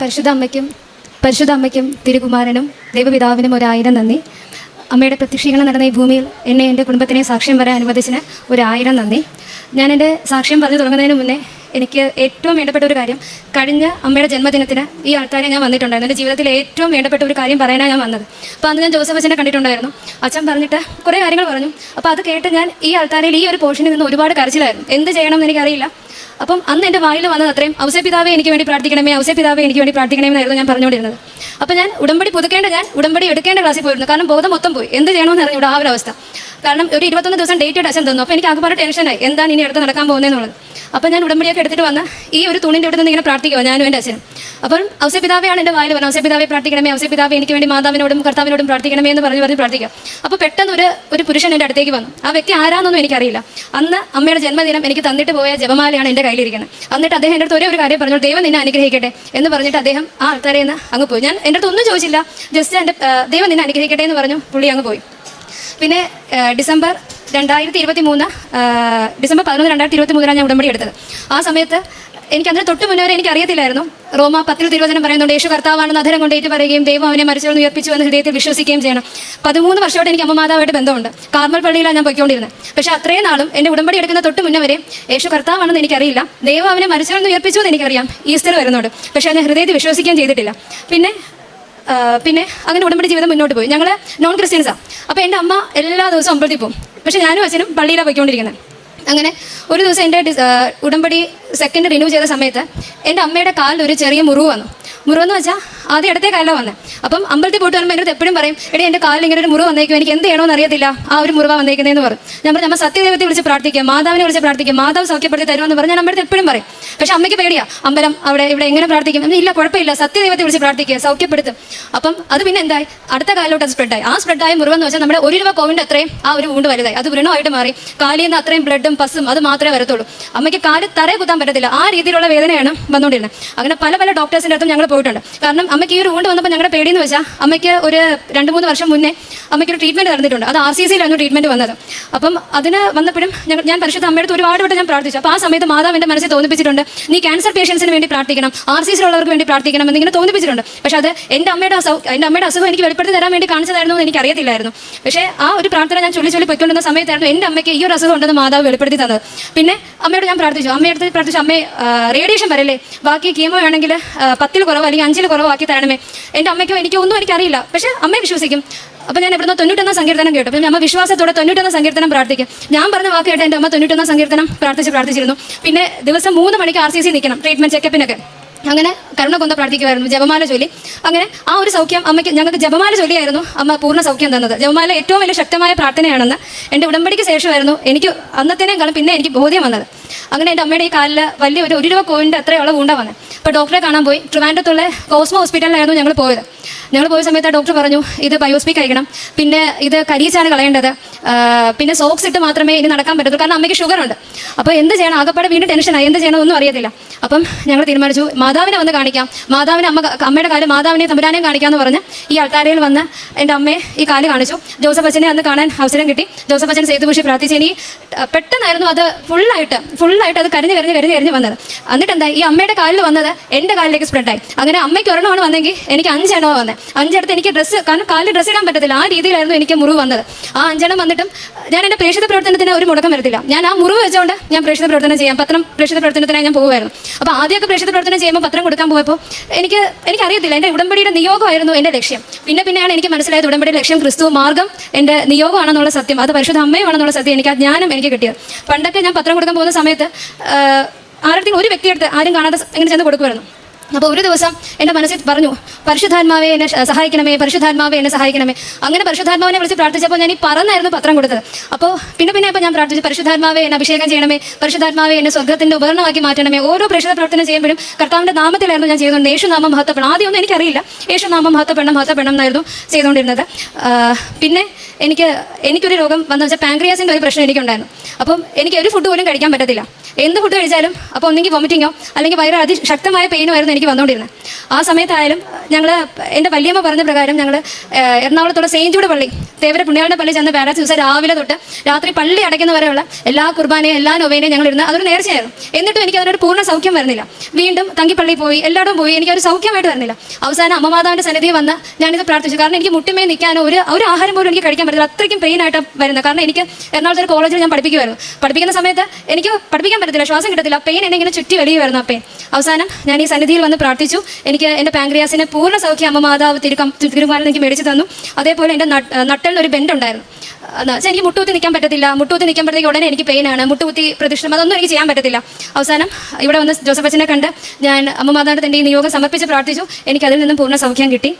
പരിശുദ്ധ അമ്മയ്ക്കും പരിശുദ്ധ അമ്മയ്ക്കും തിരുകുമാരനും ദൈവപിതാവിനും ഒരായിരം നന്ദി. അമ്മയുടെ പ്രത്യക്ഷീകരണം നടന്ന ഈ ഭൂമിയിൽ എന്നെ എന്റെ കുടുംബത്തിനെ സാക്ഷ്യം വരാൻ അനുവദിച്ചതിന് ഒരായിരം നന്ദി. ഞാൻ എന്റെ സാക്ഷ്യം പറഞ്ഞു തുടങ്ങുന്നതിന് മുന്നേ എനിക്ക് ഏറ്റവും വേണ്ടപ്പെട്ട ഒരു കാര്യം കഴിഞ്ഞ അമ്മയുടെ ജന്മദിനത്തിന് ഈ ആൾക്കാരെ ഞാൻ വന്നിട്ടുണ്ടായിരുന്നു. എന്റെ ജീവിതത്തിൽ ഏറ്റവും വേണ്ടപ്പെട്ട ഒരു കാര്യം പറയാനാണ് ഞാൻ വന്നത്. അപ്പോൾ അന്ന് ഞാൻ ജോസഫ് അച്ഛനെ കണ്ടിട്ടുണ്ടായിരുന്നു. അച്ഛൻ പറഞ്ഞിട്ട് കുറേ കാര്യങ്ങൾ പറഞ്ഞു. അപ്പോൾ അത് കേട്ട് ഞാൻ ഈ ആൾക്കാരിൽ ഈ ഒരു പോർഷനിൽ നിന്ന് ഒരുപാട് കരച്ചിലായിരുന്നു. എന്ത് ചെയ്യണമെന്ന് എനിക്കറിയില്ല. അപ്പം അന്ന് എന്റെ വായിൽ വന്നത് അത്രയും പിതാവേ എനിക്ക് വേണ്ടി പ്രാർത്ഥിക്കണമേ ഔസപിതാവെ എനിക്ക് വേണ്ടി പ്രാർത്ഥിക്കണമേ എന്നായിരുന്നു ഞാൻ പറഞ്ഞുകൊണ്ടിരുന്നത്. അപ്പം ഞാൻ ഉടമ്പടി പുതുക്കേണ്ട ഞാൻ ഉടമ്പടി എടുക്കേണ്ട ക്ലാസ്സിൽ പോയിരുന്നു. കാരണം ബോധം മൊത്തം പോയി. എന്ത് ചെയ്യണമെന്ന് അറിഞ്ഞു ആ ഒരു അവസ്ഥ. കാരണം ഒരു ഇരുപത്തൊന്ന് ദിവസം ഡേറ്റ് അച്ഛൻ തന്നു. അപ്പോൾ എനിക്ക് ആകെ ടെൻഷനായി എന്താണ് ഇനി അടുത്ത് നടക്കാൻ പോകുന്നതെന്നുള്ളത്. അപ്പോൾ ഞാൻ ഉടമ്പടിയൊക്കെ എടുത്തിട്ട് വന്ന ഈ ഒരു തുണിന്റെ അടുത്ത് നിന്ന് ഇങ്ങനെ പ്രാർത്ഥിക്കുക ഞാനും എന്റെ അച്ഛനും. അപ്പം ഔസപിതാവെയാണ് എന്റെ വായിൽ പറഞ്ഞത് ഔസപിതാവെ പ്രാർത്ഥിക്കണമേ ഔസപിതാവെ എനിക്ക് വേണ്ടി മാതാവിനോടും കർത്താവിനോടും പ്രാർത്ഥിക്കണമേ എന്ന് പറഞ്ഞ് പറഞ്ഞ് പ്രാർത്ഥിക്കുക. അപ്പോൾ പെട്ടെന്ന് ഒരു ഒരു പുരുഷൻ എന്റെ അടുത്തേക്ക് വന്നു. ആ വ്യക്തി ആരാന്നൊന്നും എനിക്കറിയില്ല. അന്ന് അമ്മയുടെ ജന്മദിനം എനിക്ക് തന്നിട്ട് പോയ ജപമാലയാണ് എന്റെ കയ്യിലിരിക്കുന്നത്. എന്നിട്ട് അദ്ദേഹം എന്റെ അടുത്ത് ഒരേ ഒരു കാര്യം പറഞ്ഞു ദൈവം നിന്നെ അനുഗ്രഹിക്കട്ടെ എന്ന് പറഞ്ഞിട്ട് അദ്ദേഹം ആ ആൾക്കാരെ നിന്ന് അങ്ങ് പോയി. ഞാൻ എന്റെ അടുത്ത് ഒന്നും ചോദിച്ചില്ല ജസ്റ്റ് എന്റെ ദൈവം നിന്നെ അനുഗ്രഹിക്കട്ടെ എന്ന് പറഞ്ഞു പുള്ളി അങ്ങ് പോയി. പിന്നെ ഡിസംബർ രണ്ടായിരത്തി ഇരുപത്തി മൂന്ന് ഡിസംബർ പതിനൊന്ന് രണ്ടായിരത്തി ഇരുപത്തി മൂന്നിലാണ് ഞാൻ ഉടമ്പടി എടുത്തത്. ആ സമയത്ത് എനിക്ക് അതിന് തൊട്ട് മുന്നേ വരെ എനിക്ക് അറിയത്തില്ലായിരുന്നു. റോമ പത്തിൽ തിരുവചനം പറയുന്നുണ്ട് യേശു കർത്താവാണെന്ന് അധരം കൊണ്ടേറ്റ് പറയുകയും ദൈവം അവനെ മരിച്ചവന്ന് ഉയർപ്പിച്ചു എന്ന് ഹൃദയത്തിൽ വിശ്വസിക്കുകയും ചെയ്യണം. പതിമൂന്ന് വർഷമായിട്ട് എനിക്ക് അമ്മമാതാവായിട്ട് ബന്ധമുണ്ട്. കാർമൽ പള്ളിയിലാണ് ഞാൻ പോയിക്കൊണ്ടിരുന്നത്. പക്ഷേ അത്രയും നാളും എന്റെ ഉടമ്പടി എടുക്കുന്ന തൊട്ട് മുന്നേ വരെ യേശു കർത്താവാണെന്ന് എനിക്കറിയില്ല. ദൈവം അവനെ മരിച്ചവന്ന് ഉയർപ്പിച്ചു എന്ന് എനിക്കറിയാം. ഈസ്റ്റർ വരുന്നുണ്ട്. പക്ഷേ അതിനെ ഹൃദയത്തിൽ വിശ്വസിക്കുകയും ചെയ്തിട്ടില്ല. പിന്നെ പിന്നെ അങ്ങനെ ഉടമ്പടി ജീവിതം മുന്നോട്ട് പോയി. ഞങ്ങൾ നോൺ ക്രിസ്ത്യൻസാണ് അപ്പോൾ എന്റെ അമ്മ എല്ലാ ദിവസവും അമ്പലത്തിൽ പോകും. പക്ഷേ ഞാനും അച്ഛനും പള്ളിയിലാണ് പോയിക്കൊണ്ടിരിക്കുന്നത് അങ്ങനെ ഒരു ദിവസം എന്റെ ഉടമ്പടി സെക്കൻഡ് റിന്യൂ ചെയ്ത സമയത്ത് എന്റെ അമ്മയുടെ കാലിൽ ഒരു ചെറിയ മുറിവ് വന്നു. മുറിവെന്ന് വെച്ചാൽ ആദ്യം ഇടത്തെ കാലിലാണ് വന്നത് അപ്പം അമ്പലത്തിൽ പോയിട്ട് വരുമ്പോൾ എന്റെ എപ്പോഴും പറയും എടി എന്റെ കാലിൽ ഇങ്ങനെ ഒരു മുറിവ് വന്നേക്കും എനിക്ക് എന്ത് ചെയ്യണമെന്ന് അറിയത്തില്ല ആ ഒരു മുറിവാ വന്നേക്കുന്നതെന്ന് പറയും. ഞാൻ പറഞ്ഞു നമ്മൾ സത്യദൈവത്തെ വിളിച്ച് പ്രാർത്ഥിക്കുക മാതാവിനെ വിളിച്ച് പ്രാർത്ഥിക്കുക മാതാവ് സൗഖ്യപ്പെടുത്തി തരുമെന്ന് പറഞ്ഞ് ഞാൻ അമ്മയുടെ എപ്പോഴും പറയും. പക്ഷെ അമ്മയ്ക്ക് പേടിയാ അമ്പലം അവിടെ ഇവിടെ എങ്ങനെ പ്രാർത്ഥിക്കും? ഇല്ല കുഴപ്പമില്ല സത്യദൈവത്തെ വിളിച്ച് പ്രാർത്ഥിക്കുക സൗഖ്യപ്പെടുത്തും. അപ്പം അത് പിന്നെ എന്തായി? അടുത്ത കാലിലോട്ട് അത് സ്പ്രെഡായി ആ സ്പ്രെഡായ മുറിവെന്ന് വെച്ചാൽ നമ്മുടെ ഒരു രൂപ കോവിന്റെ അത്രയും ആ ഒരു വൂണ്ട് വലുതായി. അത് വൃണമായിട്ട് മാറി. കാലിൽ നിന്ന് അത്രയും ബ്ലഡും പസും അത് മാത്രമേ വരത്തുള്ളൂ. അമ്മയ്ക്ക് കാൽ തറേ കുത്താൻ പറ്റത്തില്ല. ആ രീതിയിലുള്ള വേദനയാണ് വന്നുകൊണ്ടിരുന്നത്. അങ്ങനെ പല പല ഡോക്ടേഴ്സിന്റെ അടുത്തും ഞങ്ങൾ പോയിട്ടുണ്ട്. കാരണം അമ്മയ്ക്ക് ഈ ഒരു ഊണ്ട് വന്നപ്പോൾ ഞങ്ങളുടെ പേടിയെന്ന് വെച്ചാൽ അമ്മയ്ക്ക് ഒരു രണ്ട് മൂന്ന് വർഷം മുന്നേ അമ്മയ്ക്ക് ഒരു ട്രീറ്റ്മെന്റ് നടന്നിട്ടുണ്ട്. അത് ആർ സി സിയിലാണ് ട്രീറ്റ്മെന്റ് വന്നത്. അപ്പം അതിന് വന്നപ്പോഴും ഞാൻ പരിശുദ്ധ അമ്മയുടെ ഒരുപാട് വട്ടം ഞാൻ പ്രാർത്ഥിച്ചു. അപ്പോൾ ആ സമയത്ത് മാതാവ് എന്റെ മനസ്സിൽ തോന്നിപ്പിച്ചിട്ടുണ്ട് നീ ക്യാൻസർ പേഷ്യൻസിന് വേണ്ടി പ്രാർത്ഥിക്കണം ആർ സി സിയിലുള്ളവർക്ക് വേണ്ടി പ്രാർത്ഥിക്കണം എന്നിങ്ങനെ തോന്നിപ്പിച്ചിട്ടുണ്ട്. പക്ഷേ അത് എന്റെ അമ്മയുടെ അസുഖം എന്റെ അമ്മയുടെ അസുഖം എനിക്ക് വെളിപ്പെടുത്തി തരാൻ വേണ്ടി കാണിച്ചതായിരുന്നു എന്ന് അറിയത്തില്ലായിരുന്നു പക്ഷേ ആ ഒരു പ്രാർത്ഥന ഞാൻ ചൊല്ലി ചൊല്ലി പൊയ്ക്കൊണ്ടിരുന്ന സമയത്തായിരുന്നു എന്റെ അമ്മയ്ക്ക് ഈ ഒരു അസുഖം ഉണ്ടെന്ന് മാതാവ് വെളിപ്പെടുത്തി തന്നത്. പിന്നെ അമ്മയോട് ഞാൻ പ്രാർത്ഥിച്ചു. അമ്മയുടെ അടുത്ത് പ്രാർത്ഥിച്ചു അമ്മേ റേഡിയേഷൻ വരല്ലേ? ബാക്കി കീമോ വേണമെങ്കിൽ പത്തിൽ കുറവ് അല്ലെങ്കിൽ അഞ്ചിൽ കുറവാക്കി തരണമേ. എന്റെ അമ്മയ്ക്കോ എനിക്കോ ഒന്നും എനിക്കറിയില്ല. പക്ഷേ അമ്മയെ വിശ്വസിക്കും. അപ്പം ഞാൻ ഇവിടുന്ന് തൊണ്ണൂറ്റൊന്നാം സങ്കീർത്തനം കേട്ടു. പിന്നെ അമ്മ വിശ്വാസത്തോടെ തൊണ്ണൂറ്റൊന്നാം സങ്കീർത്തനം പ്രാർത്ഥിക്കും. ഞാൻ പറഞ്ഞ വാക്ക് എന്റെ അമ്മ തൊണ്ണൂറ്റൊന്നാം സങ്കീർത്തനം പ്രാർത്ഥിച്ച് പ്രാർത്ഥിച്ചിരുന്നു. പിന്നെ ദിവസം മൂന്ന് മണിക്ക് ആർ സി സി നിൽക്കണം ട്രീറ്റ്മെന്റ് ചെക്കപ്പിനൊക്കെ അങ്ങനെ കരുണ കൊന്ത പ്രാർത്ഥിക്കുമായിരുന്നു ജപമാല ചൊല്ലി. അങ്ങനെ ആ ഒരു സൗഖ്യം അമ്മയ്ക്ക് ഞങ്ങൾക്ക് ജപമാല ചൊല്ലിയായിരുന്നു അമ്മ പൂർണ സൗഖ്യം തന്നത്. ജപമാല ഏറ്റവും വലിയ ശക്തമായ പ്രാർത്ഥനയാണെന്ന് എന്റെ ഉടമ്പടിക്ക് ശേഷമായിരുന്നു എനിക്ക് അന്നത്തേനേക്കാളും പിന്നെ എനിക്ക് ബോധ്യം വന്നത്. അങ്ങനെ എന്റെ അമ്മയുടെ ഈ കാലിൽ വലിയ ഒരു ഒരു രൂപ കോയിന്റെ അത്രയുള്ള ഊണ്ട വന്നത് അപ്പോൾ ഡോക്ടറെ കാണാൻ പോയി. ട്രിവാൻഡത്തുള്ള കോസ്മോ ഹോസ്പിറ്റലിലായിരുന്നു ഞങ്ങൾ പോയത്. ഞങ്ങൾ പോയ സമയത്ത് ഡോക്ടർ പറഞ്ഞു ഇത് ബയോസ്പി കഴിക്കണം. പിന്നെ ഇത് കരീച്ചാണ് കളയേണ്ടത്. പിന്നെ സോക്സ് ഇട്ട് മാത്രമേ ഇനി നടക്കാൻ പറ്റത്തുള്ളൂ. കാരണം അമ്മയ്ക്ക് ഷുഗർ ഉണ്ട് അപ്പോൾ എന്ത് ചെയ്യണം? ആകപ്പാടെ വീണ്ടും ടെൻഷനായി എന്ത് ഒന്നും അറിയത്തില്ല. അപ്പം ഞങ്ങൾ തീരുമാനിച്ചു മാതാവിനെ വന്ന് കാണിക്കാം. മാതാവിനെ അമ്മ അമ്മയുടെ കാൽ മാതാവിനെ തമ്പുരാനെയും കാണിക്കാമെന്ന് പറഞ്ഞ് ഈ അൾത്താരയിൽ വന്ന് എന്റെ അമ്മയെ ഈ കാൽ കാണിച്ചു. ജോസഫ് അച്ഛനെ അന്ന് കാണാൻ അവസരം കിട്ടി. ജോസഫ് അച്ഛൻ സേതുപുഷി പ്രാർത്ഥിച്ച്. ഇനി പെട്ടെന്നായിരുന്നു അത് ഫുള്ളായിട്ട് ഫുള്ളായിട്ട് അത് കരിഞ്ഞ് കരിഞ്ഞ് കരിഞ്ഞ് കരിഞ്ഞ് വന്നത്. എന്നിട്ട് എന്താ ഈ അമ്മയുടെ കാലിൽ വന്നത് എന്റെ കാലിലേക്ക് സ്പ്രെഡായി അങ്ങനെ അമ്മയ്ക്ക് ഒരെണ്ണമാണ് വന്നെങ്കിൽ എനിക്ക് അഞ്ചെണ്ണമാണ് വന്നത് അഞ്ചെടുത്ത് എനിക്ക് ഡ്രസ്സ് കാരണം കാലിൽ ഡ്രസ്സ് ഇടാൻ പറ്റത്തില്ല. ആ രീതിയിലായിരുന്നു എനിക്ക് മുറിവ് വന്നത്. ആ അഞ്ചെണ്ണം വന്നിട്ടും ഞാൻ എന്റെ പ്രേക്ഷിത പ്രവർത്തനത്തിന് ഒരു മുടക്കം വരത്തില്ല. ഞാൻ ആ മുറിവ് വെച്ചുകൊണ്ട് ഞാൻ പ്രേക്ഷിത പ്രവർത്തനം ചെയ്യാം. പത്രം പ്രേക്ഷിത പ്രവർത്തനത്തിനായി ഞാൻ പോകുമായിരുന്നു. അപ്പോൾ ആദ്യമൊക്കെ പ്രേക്ഷിത പ്രവർത്തനം ചെയ്യുമ്പോൾ പത്രം കൊടുക്കാൻ പോയപ്പോൾ എനിക്ക് എനിക്കറിയത്തില്ല. എന്റെ ഉടമ്പടിയുടെ നിയോഗമായിരുന്നു എന്റെ ലക്ഷ്യം. പിന്നെ പിന്നെയാണ് എനിക്ക് മനസ്സിലായത് ഉടമ്പടിയുടെ ലക്ഷ്യം ക്രിസ്തു മാർഗം എന്റെ നിയോഗമാണെന്നുള്ള സത്യം. അത് പരിശുദ്ധ അമ്മയുമാണെന്നുള്ള സത്യം എനിക്ക് ആ ജ്ഞാനം എനിക്ക് കിട്ടിയത്. പണ്ടൊക്കെ ഞാൻ പത്രം കൊടുക്കാൻ പോകുന്ന സമയത്ത് ആരുടെ ഒരു വ്യക്തിയെടുത്ത് ആരും കാണാതെ എങ്ങനെ ചെന്ന് കൊടുക്കുമായിരുന്നു? അപ്പോൾ ഒരു ദിവസം എന്റെ മനസ്സിൽ പറഞ്ഞു പരിശുദ്ധാത്മാവെ എന്നെ സഹായിക്കണമേ പരിശുദ്ധാത്മാവെ എന്നെ സഹായിക്കണമേ. അങ്ങനെ പരിശുദ്ധാത്മാവിനെ വിളിച്ച് പ്രാർത്ഥിച്ചപ്പോൾ ഞാൻ ഈ പറന്നായിരുന്നു പത്രം കൊടുത്തത്. അപ്പോൾ പിന്നെ പിന്നെ ഇപ്പോൾ ഞാൻ പ്രാർത്ഥിച്ചു പരിശുദ്ധാത്മാവെ എന്നെ അഭിഷേകം ചെയ്യണമേ പരിശുദ്ധാത്മാവെ എന്നെ സ്വർഗത്തിന്റെ ഉപകരണമാക്കി മാറ്റണമേ. ഓരോ പ്രേക്ഷിത പ്രവർത്തനം ചെയ്യുമ്പോഴും കർത്താവിന്റെ നാമത്തിലായിരുന്നു ഞാൻ ചെയ്തുകൊണ്ട് യേശുനാമം മഹത്വപ്പെടണം. ആദ്യമൊന്നും എനിക്കറിയില്ല. യേശുനാമം മഹത്വപ്പെടണം മഹത്വപ്പെടണം എന്നായിരുന്നു ചെയ്തുകൊണ്ടിരുന്നത്. പിന്നെ എനിക്ക് എനിക്കൊരു രോഗം വന്നു വെച്ചാൽ പാങ്ക്രിയാസിന്റെ ഒരു പ്രശ്നം എനിക്കുണ്ടായിരുന്നു. അപ്പം എനിക്ക് ഒരു ഫുഡ് പോലും കഴിക്കാൻ പറ്റത്തില്ല. എന്ത് ഫുഡ് കഴിച്ചാലും അപ്പോൾ ഒന്നെങ്കിൽ വോമിറ്റിങ്ങോ അല്ലെങ്കിൽ വയറ് അതിശക്തമായ പെയിനോ ആയിരുന്നു എനിക്ക് വന്നുകൊണ്ടിരുന്നത് ആ സമയത്തായാലും ഞങ്ങൾ എന്റെ വല്യമ്മ പറഞ്ഞ പ്രകാരം ഞങ്ങൾ എറണാകുളത്തുള്ള സെയിന്റ് ജൂഡ് പള്ളി തേവര പുണ്യാളുടെ പള്ളി ചെന്ന് വ്യാഴാഴ്ച ദിവസം രാവിലെ തൊട്ട് രാത്രി പള്ളി അടയ്ക്കുന്ന വരെയുള്ള എല്ലാ കുർബാനയും എല്ലാ നൊവേനയും ഞങ്ങൾ ഇരുന്ന് അതൊരു നേർച്ചയായിരുന്നു. എന്നിട്ടും എനിക്ക് അതിനൊരു പൂർണ സൗഖ്യം വരുന്നില്ല. വീണ്ടും തങ്കിപ്പള്ളി പോയി എല്ലായിടവും പോയി എനിക്ക് ഒരു സൗഖ്യമായിട്ട് വരുന്നില്ല. അവസാനം അമ്മമാതാവിന്റെ സന്നിധി വന്ന് ഞാനിത് പ്രാർത്ഥിച്ചു. കാരണം എനിക്ക് മുട്ടുമേ നിൽക്കാനോ ഒരു ഒരു ആഹാരം പോലും എനിക്ക് കഴിക്കാൻ പറ്റില്ല അത്രയ്ക്കും പെയിൻ ആയിട്ട് വരുന്നത്. കാരണം എനിക്ക് എറണാകുളത്ത് ഒരു കോളേജിൽ ഞാൻ പഠിപ്പിക്കുമായിരുന്നു പഠിപ്പിക്കുന്ന സമയത്ത് എനിക്ക് പഠിപ്പിക്കാൻ പറ്റത്തില്ല ശ്വാസം കിട്ടത്തില്ല. പെയിൻ എന്നെ ഇങ്ങനെ ചുറ്റി വലിയ വരുന്നു പെയിൻ അവസാനം ഞാൻ ഈ സന്നിധിയിൽ വന്ന് പ്രാർത്ഥിച്ചു. എനിക്ക് എന്റെ പാങ്ക്രിയാസിനെ പൂർണ സൗഖ്യം അമ്മ മാതാവ് തിരുക്കം തിരുമാനം എനിക്ക് മേടിച്ചു തന്നു. അതേപോലെ എന്റെ നട്ടലിന് ഒരു വെച്ചാൽ എനിക്ക് മുട്ടുകുത്തി നിൽക്കാൻ പറ്റത്തില്ല. മുട്ടുകുത്തി നിൽക്കുമ്പോഴത്തേക്ക് ഉടനെ എനിക്ക് പെയിനാണ് മുട്ടുകുത്തി പ്രതിഷ്ഠം അതൊന്നും എനിക്ക് ചെയ്യാൻ പറ്റത്തില്ല. അവസാനം ഇവിടെ വന്ന് ജോസഫ് അച്ഛനെ കണ്ട് ഞാൻ അമ്മമാതാണ്ട് മാതാവിന്റെ ഈ നിയോഗം സമർപ്പിച്ച് പ്രാർത്ഥിച്ചു. എനിക്ക് അതിൽ നിന്നും പൂർണ സൗഖ്യം കിട്ടി.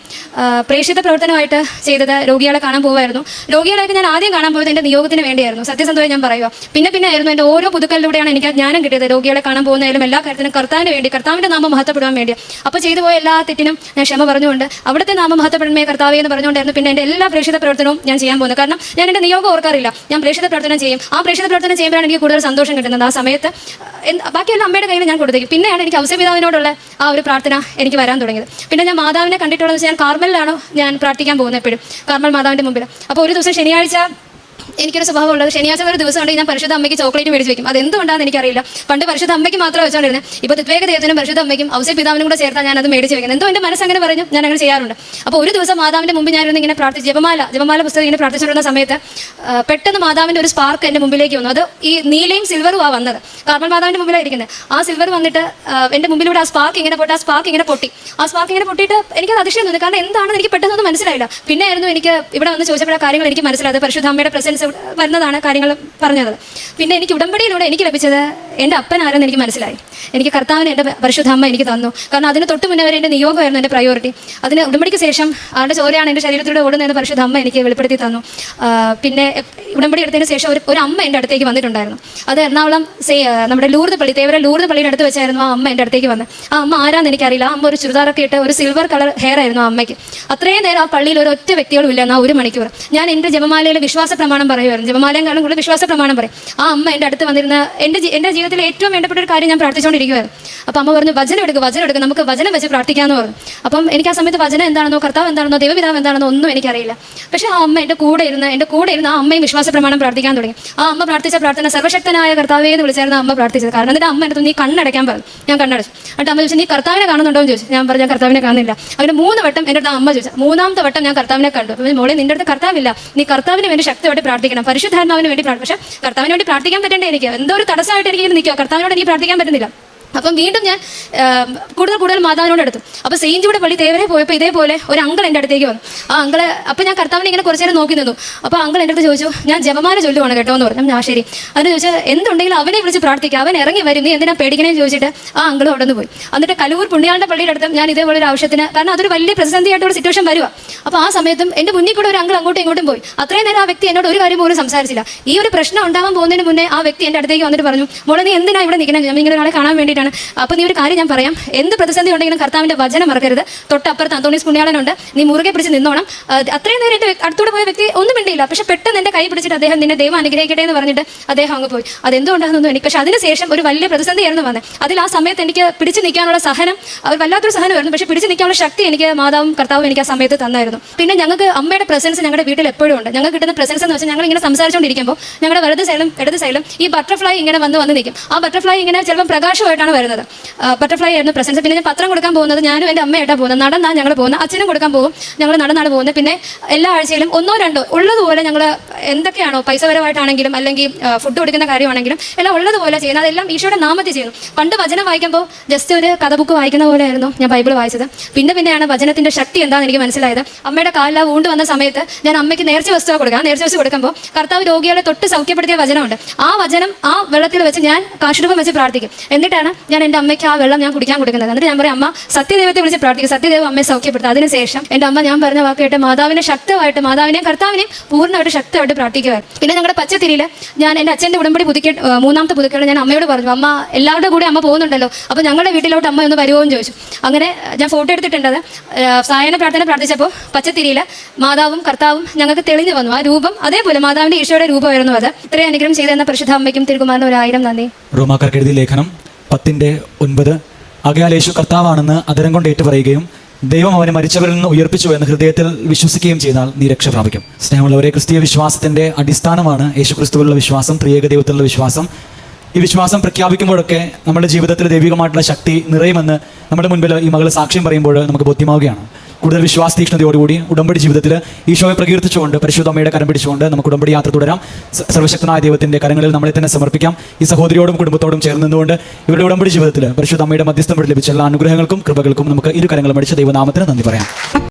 പ്രേക്ഷിത പ്രവർത്തനമായിട്ട് ചെയ്തത് രോഗികളെ കാണാൻ പോകുമായിരുന്നു രോഗികളെയൊക്കെ ഞാൻ ആദ്യം കാണാൻ പോയത് എന്റെ നിയോഗത്തിന് വേണ്ടിയായിരുന്നു. സത്യസന്ധമായി ഞാൻ പറയുക പിന്നെ പിന്നെ ആയിരുന്നു എന്റെ ഓരോ പുതുക്കലിലൂടെയാണ് എനിക്ക് ജ്ഞാനം കിട്ടിയത്. രോഗികളെ കാണാൻ പോകുന്നതിലും എല്ലാ കാര്യത്തിനും കർത്താവിന് വേണ്ടി കർത്താവിന്റെ നാമം മഹത്വപ്പെടാൻ വേണ്ടി. അപ്പോൾ ചെയ്തു പോയ എല്ലാ തെറ്റിനും ഞാൻ ക്ഷമ പറഞ്ഞുകൊണ്ട് അവിടുത്തെ നാമം മഹത്വപ്പെടണമേ കർത്താവേ എന്ന് പറഞ്ഞുകൊണ്ടായിരുന്നു പിന്നെ എന്റെ എല്ലാ പ്രേക്ഷിത പ്രവർത്തനവും ഞാൻ ചെയ്യാൻ പോകുന്നത്. കാരണം ഞാൻ എന്റെ നിയോഗം ഓർക്കാറില്ല. ഞാൻ പ്രേക്ഷിത പ്രവർത്തനം ചെയ്യും. ആ പ്രേക്ഷിത പ്രവർത്തനം ചെയ്യുമ്പോഴാണ് എനിക്ക് കൂടുതൽ സന്തോഷം കിട്ടുന്നത്. ആ സമയത്ത് ബാക്കിയുള്ള അമ്മയുടെ കയ്യിൽ ഞാൻ കൊടുത്തേക്കും. പിന്നെയാണ് എനിക്ക് ഔസപിതാവിനോടുള്ള ആ ഒരു പ്രാർത്ഥന എനിക്ക് വരാൻ തുടങ്ങിയത്. പിന്നെ ഞാൻ മാതാവിനെ കണ്ടിട്ടുള്ളത് ഞാൻ കാർമലിലാണോ ഞാൻ പ്രാർത്ഥിക്കാൻ പോകുന്നത് എപ്പോഴും. കാർമൽ മാതാവിന്റെ മുമ്പിൽ അപ്പോൾ ഒരു ദിവസം ശനിയാഴ്ച എനിക്കൊരു സ്വഭാവം ഉള്ളത്. ശനിയാഴ്ച ഒരു ദിവസം ഉണ്ടെങ്കിൽ ഞാൻ പരിശുദ്ധ അമ്മയ്ക്ക് ചോക്ലേറ്റ് മേടിച്ച് വെക്കും. അത് എന്തുകൊണ്ടാണെന്ന് എനിക്കറിയില്ല. പണ്ട് പരിശുദ്ധ അമ്മയ്ക്ക് മാത്രമേ വെച്ചോണ്ടിരുന്നത് ഇപ്പോൾ തിത്വേക ദൈവത്തിനും പരിശുദ്ധ അമ്മയ്ക്കും ഔസേ പിതാവിനും കൂടെ ചേർത്താൽ ഞാൻ അത് മേടിച്ച് വെക്കുന്നത്. എന്തോ എന്റെ മനസ്സ് അങ്ങനെ പറഞ്ഞു. ഞാൻ അങ്ങനെ ചെയ്യാറുണ്ട്. അപ്പോൾ ഒരു ദിവസം മാതാവിന്റെ മുമ്പ് ഞാനിരുന്ന് ഇങ്ങനെ പ്രാർത്ഥിച്ച് ജപമാല ജപമാല പുസ്തകം ഇങ്ങനെ പ്രാർത്ഥിച്ചുകൊണ്ടിരുന്ന സമയത്ത് പെട്ടെന്ന് മാതാവിന്റെ ഒരു സ്പാർക്ക് എന്റെ മുമ്പിലേക്ക് വന്നു. അത് ഈ നീലയും സിൽവറും ആ വന്നത്. കാർമൽ മാതാവിന്റെ മുമ്പിലായിരിക്കുന്നത് ആ സിൽവർ വന്നിട്ട് എന്റെ മുമ്പിലൂടെ ആ സ്പാർക്ക് ഇങ്ങനെ പൊട്ടി ആ സ്പാർക്ക് ഇങ്ങനെ പൊട്ടി. ആ സ്പാർക്ക് ഇങ്ങനെ പൊട്ടിയിട്ട് എനിക്കത് അതിശയം തോന്നി. കാരണം എന്താണെന്ന് എനിക്ക് പെട്ടെന്നൊന്നും മനസ്സിലായില്ല. പിന്നെ ആയിരുന്നു എനിക്ക് ഇവിടെ വന്ന് ചോദിച്ചപ്പോൾ കാര്യങ്ങൾ എനിക്ക് മനസ്സിലായത്. പരിശുദ്ധ അമ്മയുടെ പ്രസൻസ് വരുന്നതാണ് കാര്യങ്ങൾ പറഞ്ഞത്. പിന്നെ എനിക്ക് ഉടമ്പടിയിലൂടെ എനിക്ക് ലഭിച്ചത് എന്റെ അപ്പൻ ആരെന്ന് എനിക്ക് മനസ്സിലായി. എനിക്ക് കർത്താവിന് എന്റെ പരിശുദ്ധ അമ്മ എനിക്ക് തന്നു. കാരണം അതിന് തൊട്ട് മുന്നേ വരെ എന്റെ നിയോഗമായിരുന്നു എന്റെ പ്രയോറിറ്റി അതിന് ഉടമ്പടിക്ക് ശേഷം ആളുടെ ചോരയാണ് എന്റെ ശരീരത്തിലൂടെ ഓടുന്നതെന്ന് പരിശുദ്ധ അമ്മ എനിക്ക് വെളിപ്പെടുത്തി തന്നു. പിന്നെ ഉടമ്പടി എടുത്തതിന് ശേഷം ഒരു ഒരു അമ്മ എന്റെ അടുത്തേക്ക് വന്നിട്ടുണ്ടായിരുന്നു. അത് എറണാകുളം സേ നമ്മുടെ ലൂർദ് പള്ളി തേവര ലൂർദ് പള്ളിയുടെ അടുത്ത് വെച്ചായിരുന്നു ആ അമ്മ എന്റെ അടുത്തേക്ക് വന്നത് ആ അമ്മ ആരാന്ന് എനിക്കറിയില്ല. ആ അമ്മ ഒരു ചുരിദാറൊക്കെ ഇട്ട് ഒരു സിൽവർ കളർ ഹെയർ ആയിരുന്നു ആ അമ്മയ്ക്ക്. അത്രയും നേരം ആ പള്ളിയിൽ ഒരു ഒറ്റ വ്യക്തികളും ഇല്ല ആ ഒരു മണിക്കൂർ. ഞാൻ എന്റെ ജപമാലയിലെ വിശ്വാസ പ്രമാണം പറയുമായിരുന്നു. ജപമാലയെക്കാളും കൂടുതൽ വിശ്വാസ പ്രമാണം പറയും. ആ അമ്മ എന്റെ അടുത്ത് വന്നിരുന്ന എന്റെ എന്റെ ജീവിതത്തിലെ ഏറ്റവും വേണ്ടപ്പെട്ട ഒരു കാര്യം ഞാൻ പ്രാർത്ഥിച്ചുകൊണ്ടിരിക്കുകയായിരുന്നു അപ്പം അമ്മ പറഞ്ഞു വചനം എടുക്കുക വചനം എടുക്കുക നമുക്ക് വചനം വെച്ച് പ്രാർത്ഥിക്കാമെന്ന് പറഞ്ഞു. അപ്പം എനിക്ക് ആ സമയത്ത് വചനം എന്താണെന്നോ കർത്താവ് എന്താണെന്നോ ദൈവപിതാവ് എന്താണെന്നോ ഒന്നും എനിക്കറിയില്ല. പക്ഷേ ആ അമ്മ എന്റെ കൂടെ ഇരുന്ന് എന്റെ കൂടെ ഇരുന്ന് ആ അമ്മയും വിശ്വാസ പ്രമാണം പ്രാർത്ഥിക്കാൻ തുടങ്ങി. ആ അമ്മ പ്രാർത്ഥിച്ച പ്രാർത്ഥന സർവശക്തനായ കർത്താവേ എന്ന് വിളിച്ചായിരുന്നു അമ്മ പ്രാർത്ഥിച്ചത്. കാരണം എന്നിട്ട് അമ്മ എടുത്തു നീ കണ്ണടയ്ക്കാൻ പറഞ്ഞു. ഞാൻ കണ്ണടച്ചു. എന്നിട്ട് അമ്മ ചോദിച്ചു നീ കർത്താവിനെ കാണുന്നുണ്ടോ? എന്ന് ചോദിച്ചു. ഞാൻ പറഞ്ഞു കർത്താവിനെ കാണുന്നില്ല. അങ്ങനെ മൂന്ന് വട്ടം എന്റെ അടുത്ത് അമ്മ ചോദിച്ചു. മൂന്നാമത്തെ വട്ടം ഞാൻ കർത്താവിനെ കണ്ടു. അപ്പോൾ മോളെ നിന്റെ അടുത്ത് കർത്താവില്ല. നീ കർത്താവിന് വേണ്ടി ശക്തിയോടെ പ്രാർത്ഥിക്കണം. പരിശുദ്ധാത്മാവിന് വേണ്ടി പക്ഷേ കർത്താവിന് വേണ്ടി പ്രാർത്ഥിക്കാൻ പറ്റേണ്ടേ എനിക്ക്? എന്തോ ഒരു തടസ്സമായിട്ട് എനിക്ക് നിൽക്കുക കർത്താവിനോട് എനിക്ക് പ്രാർത്ഥിക്കാൻ പറ്റുന്നില്ല. അപ്പം വീണ്ടും ഞാൻ കൂടുതൽ കൂടുതൽ മാതാവിനോട് എടുത്തു. അപ്പോൾ സെയിൻജിയുടെ പള്ളി തേവരെ പോയപ്പോൾ ഇതേപോലെ ഒരു അങ്കിൾ എന്റെ അടുത്തേക്ക് വന്നു. ആ അങ്കിൾ അപ്പോൾ ഞാൻ കർത്താവിനെ ഇങ്ങനെ കുറച്ച് നേരം നോക്കി നിന്നു. അപ്പോൾ അങ്കിൾ എന്റെ അടുത്ത് ചോദിച്ചു ഞാൻ ജപമാല ചൊല്ലുവാണ് കേട്ടോ എന്ന് പറഞ്ഞു. ഞാൻ ശരി. അതിന് ചോദിച്ചാൽ എന്തുണ്ടെങ്കിലും അവനെ വിളിച്ച് പ്രാർത്ഥിക്കുക അവൻ ഇറങ്ങി വരും. നീ എന്തിനാ പേടിക്കണേന്ന് ചോദിച്ചിട്ട് ആ അങ്കിൾ ഉടന്നു പോയി. എന്നിട്ട് കലൂർ പുണ്യാളുടെ പള്ളിയുടെ അടുത്തും ഞാൻ ഇതേപോലെ ഒരു ആവശ്യത്തിന് കാരണം അതൊരു വലിയ പ്രതിസന്ധിയായിട്ടുള്ള സിറ്റുവേഷൻ വരുക അപ്പോൾ ആ സമയത്തും എന്റെ മുന്നിൽ കൂടെ ഒരു അങ്കിൾ അങ്ങോട്ടും ഇങ്ങോട്ടും പോയി. അത്രയും നേരം ആ വ്യക്തി എന്നോട് ഒരു കാര്യം പോലും സംസാരിച്ചില്ല. ഈ ഒരു പ്രശ്നം ഉണ്ടാവാൻ പോകുന്നതിന് മുന്നേ ആ വ്യക്തി എന്റെ അടുത്തേക്ക് വന്നിട്ട് പറഞ്ഞു മോളെ നീ എന്തിനാ ഇവിടെ നിൽക്കണം ഞാൻ ഇങ്ങനെ ഒരാളെ കാണാൻ വേണ്ടിയിട്ടാണ് അപ്പോൾ നീ ഒരു കാര്യം ഞാൻ പറയാം. എന്ത് പ്രതിസന്ധി ഉണ്ടെങ്കിലും കർത്താവിന്റെ വചനം മറക്കരുത്. തൊട്ടപ്പുറത്ത് അന്തോണീസ് പുണ്യാളനുണ്ട്. നീ മുറുകെ പിടിച്ച് നിന്നോണം. അത്രയും നേരം എന്റെ അടുത്തൂടെ പോയ വ്യക്തി ഒന്നും മിണ്ടിയില്ല. പക്ഷെ പെട്ടെന്ന് എന്റെ കൈ പിടിച്ചിട്ട് അദ്ദേഹം നിന്നെ ദൈവം അനുഗ്രഹിക്കട്ടെ എന്ന് പറഞ്ഞിട്ട് അദ്ദേഹം അങ്ങ് പോയി. അതെന്തുകൊണ്ടാണെന്നൊന്നും എനിക്ക് പക്ഷെ അതിനുശേഷം ഒരു വലിയ പ്രതിസന്ധിയായിരുന്നു വന്നത്. അതിൽ ആ സമയത്ത് എനിക്ക് പിടിച്ചു നിൽക്കാനുള്ള സഹനം അവർ വല്ലാത്തൊരു സഹനമായിരുന്നു. പക്ഷേ പിടിച്ചു നിൽക്കാനുള്ള ശക്തി എനിക്ക് മാതാവും കർത്താവും എനിക്ക് ആ സമയത്ത് തന്നായിരുന്നു. പിന്നെ ഞങ്ങൾക്ക് അമ്മയുടെ പ്രസൻസ് ഞങ്ങളുടെ വീട്ടിൽ എപ്പോഴും ഉണ്ട്. ഞങ്ങൾക്ക് കിട്ടുന്ന പ്രസൻസ് എന്ന് വെച്ചാൽ ഞങ്ങൾ ഇങ്ങനെ സംസാരിച്ചുകൊണ്ടിരിക്കുമ്പോൾ ഞങ്ങളുടെ വലത് സൈഡും ഇടത് സൈഡും ഈ ബട്ടർഫ്ലൈ ഇങ്ങനെ വന്ന് വന്ന് നിൽക്കും. ആ ബട്ടർഫ്ലൈ ഇങ്ങനെ ചിലപ്പോൾ പ്രകാശമായിട്ടാണ് വരുന്നത്. ബട്ടർഫ്ലൈ ആയിരുന്നു പ്രസൻസ് പിന്നെ ഞാൻ പത്രം കൊടുക്കാൻ പോകുന്നത് ഞാനും എന്റെ അമ്മയായിട്ടാണ് പോകുന്നത്. നടന്നാണ് ഞങ്ങൾ പോകുന്നത് അച്ഛനും കൊടുക്കാൻ പോകും. ഞങ്ങൾ നടന്നാണ് പോകുന്നത്. പിന്നെ എല്ലാ ആഴ്ചയിലും ഒന്നോ രണ്ടോ ഉള്ളതുപോലെ ഞങ്ങൾ എന്തൊക്കെയാണോ പൈസപരമായിട്ടാണെങ്കിലും അല്ലെങ്കിൽ ഫുഡ് കൊടുക്കുന്ന കാര്യമാണെങ്കിലും എല്ലാം ഉള്ളതുപോലെ ചെയ്യുന്നത്. അതെല്ലാം ഈശോയുടെ നാമത്തിൽ ചെയ്യുന്നു. പണ്ട് വചനം വായിക്കുമ്പോൾ ജസ്റ്റ് ഒരു കഥ ബുക്ക് വായിക്കുന്ന പോലെയായിരുന്നു ഞാൻ ബൈബിൾ വായിച്ചത്. പിന്നെ പിന്നെയാണ് വചനത്തിന്റെ ശക്തി എന്താണെന്ന് എനിക്ക് മനസ്സിലായത്. അമ്മയുടെ കാലില വൂണ്ട് വന്ന സമയത്ത് ഞാൻ അമ്മയ്ക്ക് നേർച്ച വസ്തു കൊടുക്കാം നേർച്ച വസ്തു കൊടുക്കുമ്പോൾ കർത്താവ് രോഗികളെ തൊട്ട് സൗഖ്യപ്പെടുത്തിയ വചനമുണ്ട്. ആ വചനം ആ വെള്ളത്തിൽ വെച്ച് ഞാൻ കാശുരൂപം വെച്ച് പ്രാർത്ഥിക്കും. എന്നിട്ടാണ് ഞാൻ എന്റെ അമ്മയ്ക്ക് ആ വെള്ളം ഞാൻ കുടിക്കാൻ കൊടുക്കുന്നത്. എന്നിട്ട് ഞാൻ പറയും അമ്മ സത്യദേവത്തെ വിളിച്ച് പ്രാർത്ഥിക്കും. സത്യദേവം അമ്മയെ സൗഖ്യപ്പെടുത്തും അതിനുശേഷം എന്റെ അമ്മ ഞാൻ പറഞ്ഞ വാക്കായിട്ട് മാതാവിനെ ശക്തമായിട്ട് മാതാവിനെയും കർത്താവിനെയും പൂർണമായിട്ട് ശക്തമായിട്ട് പ്രാർത്ഥിക്കുക പിന്നെ ഞങ്ങളുടെ പച്ചത്തിരിയിൽ ഞാൻ എന്റെ അച്ഛന്റെ ഉടമ്പടി പുതുക്കി മൂന്നാമത്തെ പുതുക്കിയാണ് ഞാൻ അമ്മയോട് പറഞ്ഞു അമ്മ എല്ലാവരുടെ കൂടെ അമ്മ പോകുന്നുണ്ടല്ലോ. അപ്പോൾ ഞങ്ങളുടെ വീട്ടിലോട്ട് അമ്മ ഒന്ന് വരുമോ എന്ന് ചോദിച്ചു. അങ്ങനെ ഞാൻ ഫോട്ടോ എടുത്തിട്ടുണ്ട് സായന പ്രാർത്ഥന പ്രാർത്ഥിച്ചപ്പോൾ പച്ചത്തിരിയിൽ മാതാവും കർത്താവും ഞങ്ങൾക്ക് തെളിഞ്ഞു വന്നു. ആ രൂപം അതേപോലെ മാതാവിന്റെ ഈശോയുടെ രൂപമായിരുന്നു അത്. ഇത്രയും അനുഗ്രഹം ചെയ്തെന്ന പരിശുദ്ധ അമ്മയ്ക്കും തിരുകുമാരനും ഒരായിരം നന്ദി. റോമാക്കാർക്ക് ലേഖനം പത്തിന്റെ ഒൻപത്. ആകയാൽ യേശു കർത്താവാണെന്ന് അതരം കൊണ്ട് ഏറ്റുപറയുകയും ദൈവം അവനെ മരിച്ചവരിൽ നിന്ന് ഉയർപ്പിച്ചു എന്ന് ഹൃദയത്തിൽ വിശ്വസിക്കുകയും ചെയ്താൽ നീ രക്ഷ പ്രാപിക്കും. സ്നേഹമുള്ളവരെ ക്രിസ്തീയ വിശ്വാസത്തിന്റെ അടിസ്ഥാനമാണ് യേശു ക്രിസ്തുവിലുള്ള വിശ്വാസം ത്രിയേക ദൈവത്തിലുള്ള വിശ്വാസം. ഈ വിശ്വാസം പ്രഖ്യാപിക്കുമ്പോഴൊക്കെ നമ്മുടെ ജീവിതത്തിൽ ദൈവികമായിട്ടുള്ള ശക്തി നിറയുമെന്ന് നമ്മുടെ മുൻപിൽ ഈ മകൾ സാക്ഷ്യം പറയുമ്പോൾ നമുക്ക് ബോധ്യമാവുകയാണ്. കൂടുതൽ വിശ്വാസ തീക്ഷ്ണതയോടുകൂടി ഉടമ്പടി ജീവിതത്തിൽ ഈശോയെ പ്രകീർത്തിച്ചുകൊണ്ട് പരിശുദ്ധമ്മയുടെ കരം പിടിച്ചുകൊണ്ട് നമുക്ക് ഉടമ്പടി യാത്ര തുടരാം. സർവശക്തനായ ദൈവത്തിന്റെ കരങ്ങളിൽ നമ്മളെ തന്നെ സമർപ്പിക്കാം. ഈ സഹോദരിയോടും കുടുംബത്തോടും ചേർന്ന് നിന്നുകൊണ്ട് ഇവരുടെ ഉടമ്പടി ജീവിതത്തിൽ പരിശുദ്ധമ്മയുടെ മധ്യസ്ഥം ലഭിച്ച എല്ലാ അനുഗ്രഹങ്ങൾക്കും കൃപകൾക്കും നമുക്ക് ഇരു കരങ്ങളും അടിച്ച ദൈവനാമത്തിന് നന്ദി പറയാം.